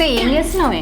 నమస్తే ఏం చేస్తున్నావే?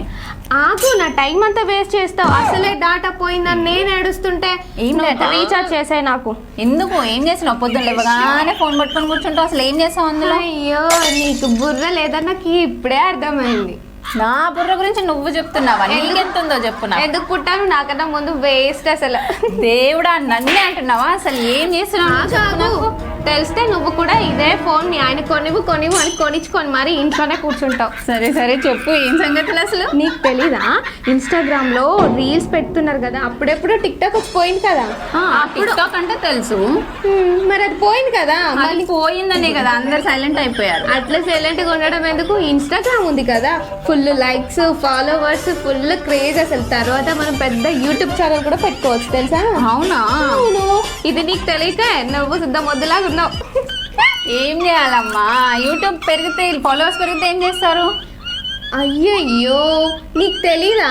ఆగు నా టైం అంతా వేస్ట్ చేస్తావు. అసలే డాటా పోయిందని నేను ఏడుస్తుంటే ఏం data? రీఛార్జ్ చేసాయి నాకు. ఎందుకు? ఏం చేస్తున్నావు? పొద్దున్న లేవగానే ఫోన్ పట్టుకొని కూర్చుంటావు. అసలు ఏం చేస్తావు అందులో? అయ్యో నీకు బుర్ర లేదని నాకు ఇప్పుడే అర్థమైంది. నా బుర్ర గురించి నువ్వు చెప్తున్నావా? నీకెంత ఉందో చెప్పు నాకు. ఎందుకు పుట్టాను? నాకన్నా ముందు వేస్ట్ అసలు. దేవుడా నన్నే అంటున్నావా? అసలు ఏం చేస్తున్నావు? తెలిస్తే నువ్వు కూడా ఇదే ఫోన్ మీ ఆయన కొనివ్వు కొనివ్వు అని కొనిచ్చుకొని మరి ఇంట్లోనే కూర్చుంటావు. సరే సరే చెప్పు. ఏం సంగతులు అసలు? నీకు తెలీదా? ఇన్స్టాగ్రామ్లో రీల్స్ పెడుతున్నారు కదా అప్పుడెప్పుడు టిక్ టాక్ పోయింది కదా. టిక్ టాక్ అంటే తెలుసు. మరి అది పోయింది కదా. అది పోయిందనే కదా అందరు సైలెంట్ అయిపోయారు. అట్లా సైలెంట్గా ఉండడం ఎందుకు? ఇన్స్టాగ్రామ్ ఉంది కదా. Full likes followers full craze అసలు. తర్వాత మనం పెద్ద యూట్యూబ్ ఛానల్ కూడా పెట్టుకోవచ్చు తెలుసా? అవునా? అవును. ఇది నీకు తెలియక నువ్వు శుద్ధ మొద్దులాగా ఉన్నావు. ఏం చేయాలమ్మా? యూట్యూబ్ పెరిగితే ఫాలోవర్స్ పెరిగితే ఏం చేస్తారు? అయ్యయ్యో నీకు తెలీదా?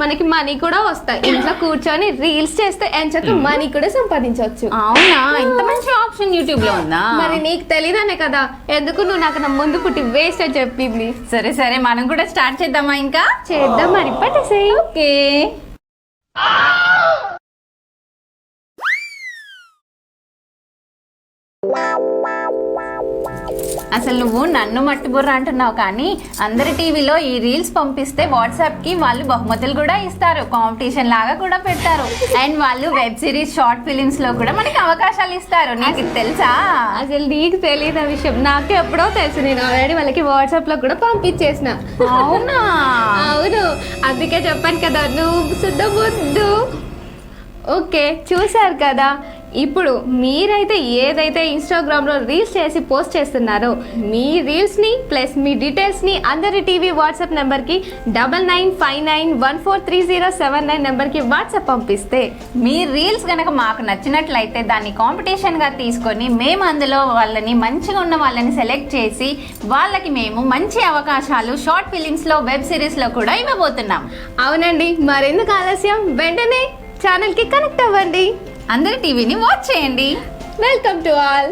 మనకి మనీ కూడా వస్తాయి. ఇంట్లో కూర్చొని రీల్స్ చేస్తే ఎంచక మనీ కూడా సంపాదించవచ్చు. అవునా? ఇంత మంచి ఆప్షన్ యూట్యూబ్లో ఉందా? మరి నీకు తెలీదనే కదా. ఎందుకు నువ్వు నాకు నా ముందు పుట్టి వేస్ట్ అని చెప్పింది సరే సరే మనం కూడా స్టార్ట్ చేద్దామా ఇంకా? చేద్దాం మరి పట్టేసేయి. ఓకే. అసలు నువ్వు నన్ను మట్టి బుర్ర అంటున్నావు కానీ అందరి టీవీలో ఈ రీల్స్ పంపిస్తే వాట్సాప్కి వాళ్ళు బహుమతులు కూడా ఇస్తారు. కాంపిటీషన్ లాగా కూడా పెడతారు. అండ్ వాళ్ళు వెబ్ సిరీస్ షార్ట్ ఫిలిమ్స్లో కూడా మనకి అవకాశాలు ఇస్తారు. నీకు తెలుసా? అసలు నీకు తెలియదు ఆ విషయం. నాకే ఎప్పుడో తెలుసు. నేను ఆల్రెడీ వాళ్ళకి వాట్సాప్లో కూడా పంపించేసిన. అవునా? అవును. అందుకే చెప్పాను కదా నువ్వు శుద్ధ ముద్దు ఓకే చూశారు కదా. ఇప్పుడు మీరైతే ఏదైతే ఇన్స్టాగ్రామ్లో రీల్స్ చేసి పోస్ట్ చేస్తున్నారో మీ రీల్స్ని ప్లస్ మీ డీటెయిల్స్ని అందరి టీవీ వాట్సాప్ నెంబర్కి double nine five nine one four three zero seven nine నెంబర్కి వాట్సాప్ పంపిస్తే మీ రీల్స్ కనుక మాకు నచ్చినట్లయితే దాన్ని కాంపిటీషన్గా తీసుకొని మేము అందులో వాళ్ళని మంచిగా ఉన్న వాళ్ళని సెలెక్ట్ చేసి వాళ్ళకి మేము మంచి అవకాశాలు షార్ట్ ఫిలిమ్స్లో వెబ్ సిరీస్లో కూడా ఇవ్వబోతున్నాం. అవునండి. మరెందుకు ఆలస్యం? వెంటనే ఛానల్కి కనెక్ట్ అవ్వండి. అందరి టీవీని వాచ్ చేయండి. Welcome to all.